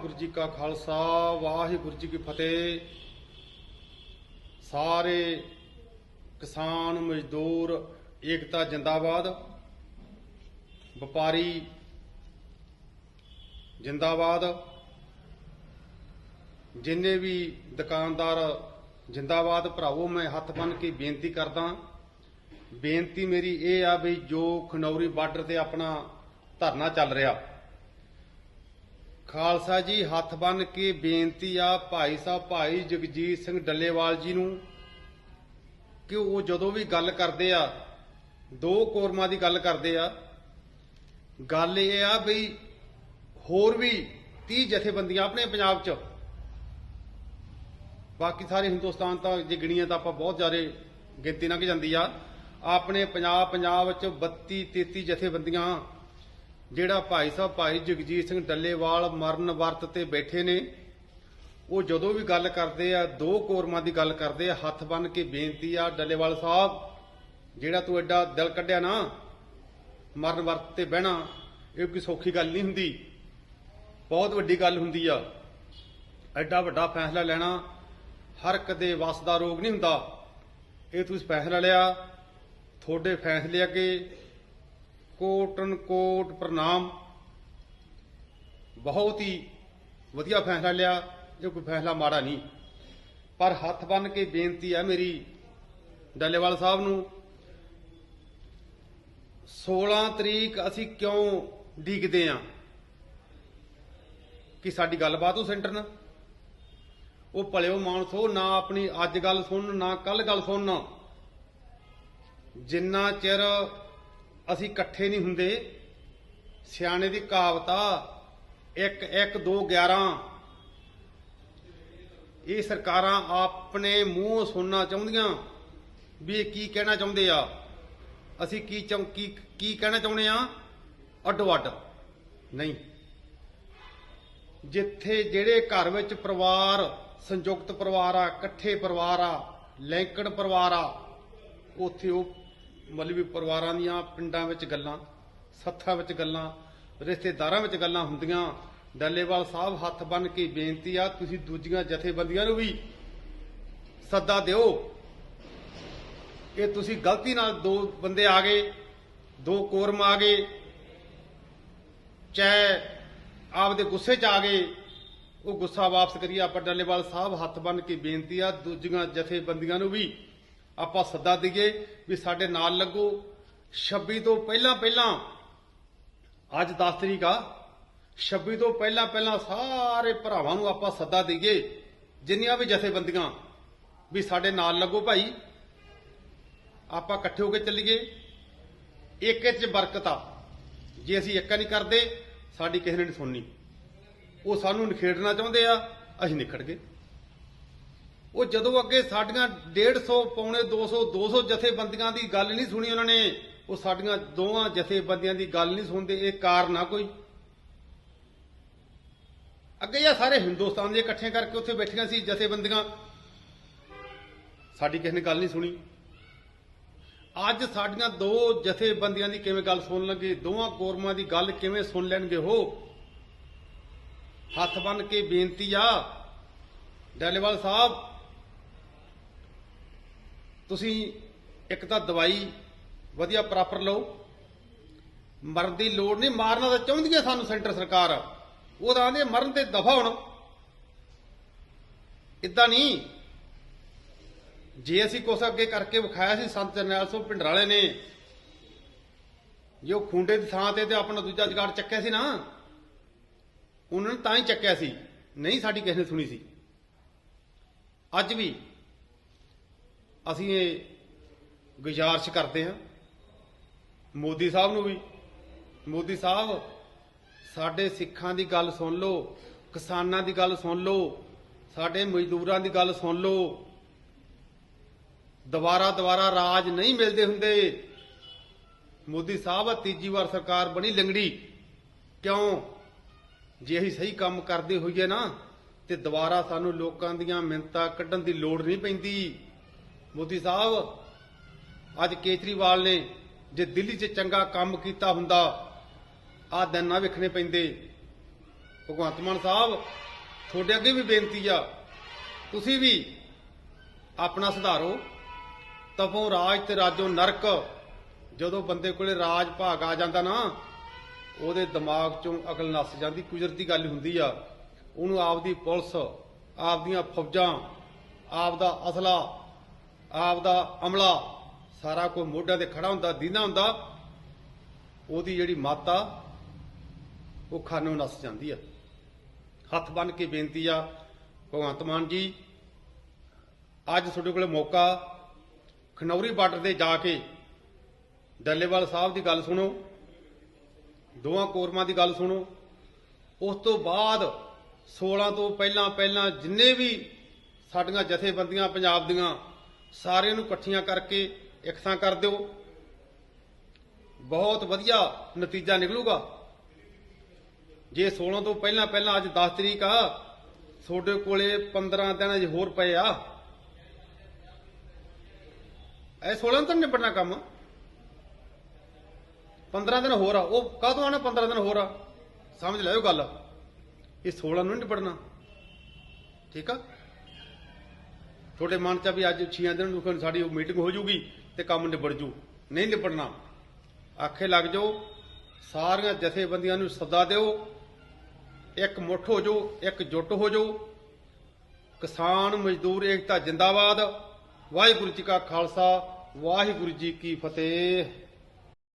ਵਾਹਿਗੁਰੂ ਜੀ ਕਾ ਖਾਲਸਾ, ਵਾਹਿਗੁਰੂ ਜੀ ਕੀ ਫਤਿਹ। ਸਾਰੇ ਕਿਸਾਨ, ਮਜ਼ਦੂਰ, ਏਕਤਾ ਜਿੰਦਾਬਾਦ। ਵਪਾਰੀ ਜਿੰਦਾਬਾਦ। ਜਿੰਨੇ ਵੀ ਦੁਕਾਨਦਾਰ ਜਿੰਦਾਬਾਦ, ਭਰਾਵੋ, ਮੈਂ ਹੱਥ ਬੰਨ ਕੇ ਬੇਨਤੀ ਕਰਦਾ, ਬੇਨਤੀ ਮੇਰੀ ਇਹ ਆ ਵੀ ਜੋ ਖਨੌਰੀ ਬਾਰਡਰ ਤੇ ਆਪਣਾ ਧਰਨਾ ਚੱਲ ਰਿਹਾ ਖਾਲਸਾ ਜੀ, ਹੱਥ ਬੰਨ ਕੇ ਬੇਨਤੀ ਆ ਭਾਈ ਸਾਹਿਬ, ਭਾਈ ਜਗਜੀਤ ਸਿੰਘ ਡੱਲੇਵਾਲ ਜੀ ਨੂੰ ਕਿ ਉਹ ਜਦੋਂ ਵੀ ਗੱਲ ਕਰਦੇ ਆ, ਦੋ ਕੋਰਮਾਂ ਦੀ ਗੱਲ ਕਰਦੇ ਆ, ਗੱਲ ਇਹ ਆ ਵੀ ਹੋਰ ਵੀ 30 ਜਥੇਬੰਦੀਆਂ ਆਪਣੇ ਪੰਜਾਬ 'ਚ। ਬਾਕੀ ਸਾਰੇ ਹਿੰਦੁਸਤਾਨ ਤਾਂ ਜੇ ਗਿਣੀਆਂ ਤਾਂ ਆਪਾਂ ਬਹੁਤ ਜ਼ਿਆਦਾ ਗਿਣਤੀ ਲੰਘ ਜਾਂਦੀ ਆ। ਆਪਣੇ ਪੰਜਾਬ ਪੰਜਾਬ ਵਿੱਚ 32 33 ਜਥੇਬੰਦੀਆਂ ਜਿਹੜਾ ਭਾਈ ਸਾਹਿਬ, ਭਾਈ ਜਗਜੀਤ ਸਿੰਘ ਡੱਲੇਵਾਲ ਮਰਨ ਵਰਤ ਤੇ ਬੈਠੇ ਨੇ, ਉਹ ਜਦੋਂ ਵੀ ਗੱਲ ਕਰਦੇ ਆ, ਦੋ ਕੋਰਮਾਂ ਦੀ ਗੱਲ ਕਰਦੇ ਆ, ਹੱਥ ਬੰਨ ਕੇ ਬੇਨਤੀ ਆ ਡੱਲੇਵਾਲ ਸਾਹਿਬ, ਜਿਹੜਾ ਤੂੰ ਐਡਾ ਦਿਲ ਕੱਢਿਆ ਨਾ, ਮਰਨ ਵਰਤ ਤੇ ਬਹਿਣਾ, ਇਹ ਕੋਈ ਸੌਖੀ ਗੱਲ ਨਹੀਂ ਹੁੰਦੀ। ਬਹੁਤ ਵੱਡੀ ਗੱਲ ਹੁੰਦੀ ਆ। ਐਡਾ ਵੱਡਾ ਫੈਸਲਾ ਲੈਣਾ ਹਰ ਕਦੇ ਵਸ ਦਾ ਰੋਗ ਨਹੀਂ ਹੁੰਦਾ। ਇਹ ਤੁਸੀਂ ਫੈਸਲਾ ਲਿਆ, ਤੁਹਾਡੇ ਫੈਸਲੇ ਅੱਗੇ ਕੋਟਨ ਕੋਟ ਪ੍ਰਣਾਮ। ਬਹੁਤ ਹੀ ਵਧੀਆ ਫੈਸਲਾ ਲਿਆ ਜੋ ਕੋਈ ਫੈਸਲਾ ਮਾੜਾ ਨਹੀਂ। ਪਰ ਹੱਥ ਬੰਨ ਕੇ ਬੇਨਤੀ ਹੈ ਮੇਰੀ ਡੱਲੇਵਾਲ ਸਾਹਿਬ ਨੂੰ 16 ਤਰੀਕ ਅਸੀਂ ਕਿਉਂ ਡੀਕਦੇ ਆ? ਕਿ ਸਾਡੀ ਗੱਲਬਾਤ ਉਹ ਸੈਂਟਰ ਨਾਲ? ਉਹ ਭਲਿਓ ਮਾਨਸੋ, ਨਾ ਆਪਣੀ ਅੱਜ ਗੱਲ ਸੁਣਨ, ਨਾ ਕੱਲ ਗੱਲ ਸੁਣਨ। ਜਿੰਨਾ ਚਿਰ ਅਸੀਂ ਇਕੱਠੇ ਨਹੀਂ ਹੁੰਦੇ। ਸਿਆਣੇ ਦੀ ਕਹਾਵਤ ਆ 1 1 2 11 ਇਹ ਸਰਕਾਰਾਂ ਆਪਣੇ ਮੂੰਹ ਸੁਣਨਾ ਚਾਹੁੰਦੀਆਂ ਵੀ ਇਹ ਕੀ ਕਹਿਣਾ ਚਾਹੁੰਦੇ ਆ। ਅਸੀਂ ਕੀ ਚਾਹੁੰ, ਕੀ ਕੀ ਕਹਿਣਾ ਚਾਹੁੰਦੇ ਆ? ਅੱਡੋ ਅੱਡ। ਨਹੀਂ। ਜਿੱਥੇ ਜਿਹੜੇ ਘਰ ਵਿੱਚ ਪਰਿਵਾਰ, ਸੰਯੁਕਤ ਪਰਿਵਾਰ ਆ, ਇਕੱਠੇ ਪਰਿਵਾਰ ਆ ਲੈਂਕੜ ਪਰਿਵਾਰ ਆ, ਉੱਥੇ ਉਹ ਮਲਵੀ ਪਰਿਵਾਰਾਂ ਦੀਆਂ ਪਿੰਡਾਂ ਵਿੱਚ ਗੱਲਾਂ, ਸੱਥਾਂ ਵਿੱਚ ਗੱਲਾਂ, ਰਿਸ਼ਤੇਦਾਰਾਂ ਵਿੱਚ ਗੱਲਾਂ ਹੁੰਦੀਆਂ। ਡੱਲੇਵਾਲ ਸਾਹਿਬ ਹੱਥ ਬੰਨ ਕੇ ਬੇਨਤੀ ਆ, ਤੁਸੀਂ ਦੂਜੀਆਂ ਜਥੇਬੰਦੀਆਂ ਨੂੰ ਵੀ ਸੱਦਾ ਦਿਓ। ਇਹ ਤੁਸੀਂ ਗਲਤੀ ਨਾਲ ਦੋ ਬੰਦੇ ਆ ਗਏ, ਦੋ ਕੋਰਮ ਆ ਗਏ, ਚਾਹੇ ਆਪਦੇ ਗੁੱਸੇ 'ਚ ਆ ਗਏ, ਉਹ ਗੁੱਸਾ ਵਾਪਸ ਕਰੀਏ। ਆਪਾਂ ਡੱਲੇਵਾਲ ਸਾਹਿਬ ਹੱਥ ਬੰਨ ਕੇ ਬੇਨਤੀ ਆ, ਦੂਜੀਆਂ ਜਥੇਬੰਦੀਆਂ ਨੂੰ ਵੀ ਆਪਾਂ ਸੱਦਾ ਦਈਏ ਵੀ ਸਾਡੇ ਨਾਲ ਲੱਗੋ। 26 ਤੋਂ ਪਹਿਲਾਂ ਪਹਿਲਾਂ, ਅੱਜ 10 ਤਰੀਕ ਆ 26 ਤੋਂ ਪਹਿਲਾਂ ਪਹਿਲਾਂ ਸਾਰੇ ਭਰਾਵਾਂ ਨੂੰ ਆਪਾਂ ਸੱਦਾ ਦਈਏ, ਜਿੰਨੀਆਂ ਵੀ ਜਥੇਬੰਦੀਆਂ, ਵੀ ਸਾਡੇ ਨਾਲ ਲੱਗੋ ਭਾਈ। ਆਪਾਂ ਇਕੱਠੇ ਹੋ ਕੇ ਚੱਲੀਏ। ਇੱਕ ਇੱਕ ਚ ਬਰਕਤ ਆ। ਜੇ ਅਸੀਂ ਇੱਕਾ ਨਹੀਂ ਕਰਦੇ, ਸਾਡੀ ਕਿਸੇ ਨੇ ਨਹੀਂ ਸੁਣਨੀ। ਉਹ ਸਾਨੂੰ ਨਿਖੇੜਨਾ ਚਾਹੁੰਦੇ ਆ, ਅਸੀਂ ਨਿਖੜ ਗਏ। ਉਹ ਜਦੋਂ ਅੱਗੇ ਸਾਡੀਆਂ 150 ਪੌਣੇ 200 200 ਜਥੇਬੰਦੀਆਂ ਦੀ ਗੱਲ ਨਹੀਂ ਸੁਣੀ ਉਹਨਾਂ ਨੇ, ਉਹ ਸਾਡੀਆਂ ਦੋਵਾਂ ਜਥੇਬੰਦੀਆਂ ਦੀ ਗੱਲ ਨਹੀਂ ਸੁਣਦੇ, ਇਹ ਕਾਰਨ ਆ ਕੋਈ। ਅੱਗੇ ਆ ਸਾਰੇ ਹਿੰਦੁਸਤਾਨ ਦੇ ਇਕੱਠੇ ਕਰਕੇ ਉੱਥੇ ਬੈਠੀਆਂ ਸੀ ਜਥੇਬੰਦੀਆਂ। ਸਾਡੀ ਕਿਸੇ ਨੇ ਗੱਲ ਨਹੀਂ ਸੁਣੀ। ਅੱਜ ਸਾਡੀਆਂ ਦੋ ਜਥੇਬੰਦੀਆਂ ਦੀ ਕਿਵੇਂ ਗੱਲ ਸੁਣ ਲੱਗੇ? ਦੋਵਾਂ ਕੋਰਮਾਂ ਦੀ ਗੱਲ ਕਿਵੇਂ ਸੁਣ ਲੈਣਗੇ ਉਹ? ਹੱਥ ਬੰਨ ਕੇ ਬੇਨਤੀ ਆ, ਡੈਲੇਵਾਲ ਸਾਹਿਬ ਤੁਸੀਂ ਇੱਕ ਤਾਂ ਦਵਾਈ ਵਧੀਆ ਪ੍ਰੋਪਰ ਲਓ। ਮਰਨ ਦੀ ਲੋੜ ਨਹੀਂ, ਮਾਰਨਾ ਤਾਂ ਚਾਹੁੰਦੀ ਹੈ ਸਾਨੂੰ ਸੈਂਟਰ ਸਰਕਾਰ। ਉਹ ਤਾਂ ਆਂਦੇ ਮਰਨ ਤੇ ਦਫਾ ਹੋਣ। ਇਦਾਂ ਨਹੀਂ। ਜੇ ਅਸੀਂ ਕੁਛ ਅੱਗੇ ਕਰਕੇ ਵਿਖਾਇਆ ਸੀ, ਸੰਤ ਜਰਨੈਲ ਸਿੰਘ ਪਿੰਡਰਾਲੇ ਨੇ, ਜੋ ਖੁੰਡੇ ਦੀ ਥਾਂ ਤੇ ਤੇ ਆਪਣਾ ਦੂਜਾ ਜਗਾੜ ਚੱਕਿਆ ਸੀ ਨਾ, ਉਹਨਾਂ ਨੇ ਤਾਂ ਹੀ ਚੱਕਿਆ ਸੀ। ਨਹੀਂ ਸਾਡੀ ਕਿਸੇ ਨੇ ਸੁਣੀ ਸੀ। ਅੱਜ ਵੀ ਅਸੀਂ ਇਹ ਗੁਜ਼ਾਰਿਸ਼ ਕਰਦੇ ਹਾਂ। ਮੋਦੀ ਸਾਹਿਬ ਨੂੰ ਵੀ। ਮੋਦੀ ਸਾਹਿਬ, ਸਾਡੇ ਸਿੱਖਾਂ ਦੀ ਗੱਲ ਸੁਣ ਲਓ, ਕਿਸਾਨਾਂ ਦੀ ਗੱਲ ਸੁਣ ਲਓ, ਸਾਡੇ ਮਜ਼ਦੂਰਾਂ ਦੀ ਗੱਲ ਸੁਣ ਲਓ। ਦੁਬਾਰਾ ਦੁਬਾਰਾ ਰਾਜ ਨਹੀਂ ਮਿਲਦੇ ਹੁੰਦੇ। ਮੋਦੀ ਸਾਹਿਬ ਆ ਤੀਜੀ ਵਾਰ ਸਰਕਾਰ ਬਣੀ ਲੰਗੜੀ। ਕਿਉਂ? ਜੇ ਅਸੀਂ ਸਹੀ ਕੰਮ ਕਰਦੇ ਹੋਈਏ ਨਾ, ਤੇ ਦੁਬਾਰਾ ਸਾਨੂੰ ਲੋਕਾਂ ਦੀਆਂ ਮਿੰਤਾਂ ਕੱਢਣ ਦੀ ਲੋੜ ਨਹੀਂ ਪੈਂਦੀ। ਮੋਦੀ ਸਾਹਿਬ, ਅੱਜ ਕੇਜਰੀਵਾਲ ਨੇ ਜੇ ਦਿੱਲੀ 'ਚ ਚੰਗਾ ਕੰਮ ਕੀਤਾ ਹੁੰਦਾ ਆ ਦਿਨ ਨਾ ਵੇਖਣੇ ਪੈਂਦੇ। ਭਗਵੰਤ ਮਾਨ ਸਾਹਿਬ, ਤੁਹਾਡੇ ਅੱਗੇ ਵੀ ਬੇਨਤੀ ਆ, ਤੁਸੀਂ ਵੀ ਆਪਣਾ ਸੁਧਾਰੋ। ਤਪੋ ਰਾਜ ਤੇ ਰਾਜੋ ਨਰਕ, ਜਦੋਂ ਬੰਦੇ ਕੋਲੇ ਰਾਜ ਭਾਗ ਆ ਜਾਂਦਾ ਨਾ, ਉਹਦੇ ਦਿਮਾਗ ਚੋਂ ਅਕਲ ਨੱਸ ਜਾਂਦੀ, ਕੁਦਰਤੀ ਗੱਲ ਹੁੰਦੀ ਆ। ਉਹਨੂੰ ਆਪਦੀ ਪੁਲਿਸ, ਆਪਦੀਆਂ ਫੌਜਾਂ, ਆਪਦਾ ਅਸਲਾ ਆਪ ਦਾ ਅਮਲਾ ਸਾਰਾ ਕੋਈ ਮੋਢਿਆਂ ਤੇ ਖੜਾ ਹੁੰਦਾ, ਦੀਨਾ ਹੁੰਦਾ, ਉਹਦੀ ਜਿਹੜੀ ਮਾਤਾ, ਉਹ ਖਾਨੋਂ ਨੱਸ ਜਾਂਦੀ ਆ। ਹੱਥ ਬੰਨ ਕੇ ਬੇਨਤੀ ਆ, ਭਗਵੰਤ ਮਾਨ ਜੀ, ਅੱਜ ਤੁਹਾਡੇ ਕੋਲ ਮੌਕਾ, ਖਨੌਰੀ ਬਾਰਡਰ ਤੇ ਜਾ ਕੇ ਡੱਲੇਵਾਲ ਸਾਹਿਬ ਦੀ ਗੱਲ ਸੁਣੋ, ਦੋਵਾਂ ਕੋਰਮਾਂ ਦੀ ਗੱਲ ਸੁਣੋ, ਉਸ ਤੋਂ ਬਾਅਦ 16 ਤੋਂ ਪਹਿਲਾਂ ਪਹਿਲਾਂ ਜਿੰਨੇ ਵੀ ਸਾਡੀਆਂ ਜਥੇਬੰਦੀਆਂ ਪੰਜਾਬ ਦੀਆਂ ਸਾਰਿਆਂ ਨੂੰ ਇਕੱਠੀਆਂ ਕਰਕੇ ਇੱਕ ਥਾਂ ਕਰ ਦਿਓ। ਬਹੁਤ ਵਧੀਆ ਨਤੀਜਾ ਨਿਕਲੂਗਾ। ਜੇ 16 ਤੋਂ ਪਹਿਲਾਂ ਪਹਿਲਾਂ ਅੱਜ 10 ਤਰੀਕ ਆ, ਤੁਹਾਡੇ ਕੋਲੇ 15 ਦਿਨ ਅਜੇ ਹੋਰ ਪਏ ਆ। ਇਹ 16 ਨੂੰ ਤਾਂ ਨਿਬੜਨਾ ਕੰਮ? 15 ਦਿਨ ਹੋਰ ਆ। ਉਹ ਕਾਹਤੋਂ ਆਣਾ 15 ਦਿਨ ਹੋਰ ਆ? ਸਮਝ ਲਿਓ ਗੱਲ। ਇਹ 16 ਨੂੰ ਨਿਬੜਨਾ। ਠੀਕ ਆ? ਤੁਹਾਡੇ ਮਨ ਚ ਆ ਵੀ ਅੱਜ 6 ਦਿਨ ਨੂੰ ਸਾਡੀ ਉਹ ਮੀਟਿੰਗ ਹੋ ਜੂਗੀ ਤੇ ਕੰਮ ਨਿਬੜ ਜੂ। ਨਹੀਂ ਨਿਬੜਨਾ। ਆਖੇ ਲੱਗ ਜਾਓ, ਸਾਰੀਆਂ ਜਥੇਬੰਦੀਆਂ ਨੂੰ ਸੱਦਾ ਦਿਓ, ਇੱਕ ਮੁੱਠ ਹੋ ਜਾਓ, ਇੱਕ ਜੁੱਟ ਹੋ ਜਾਓ। ਕਿਸਾਨ ਮਜ਼ਦੂਰ ਏਕਤਾ ਜਿੰਦਾਬਾਦ। ਵਾਹਿਗੁਰੂ ਜੀ ਕਾ ਖਾਲਸਾ, ਵਾਹਿਗੁਰੂ ਜੀ ਕੀ ਫਤਿਹ।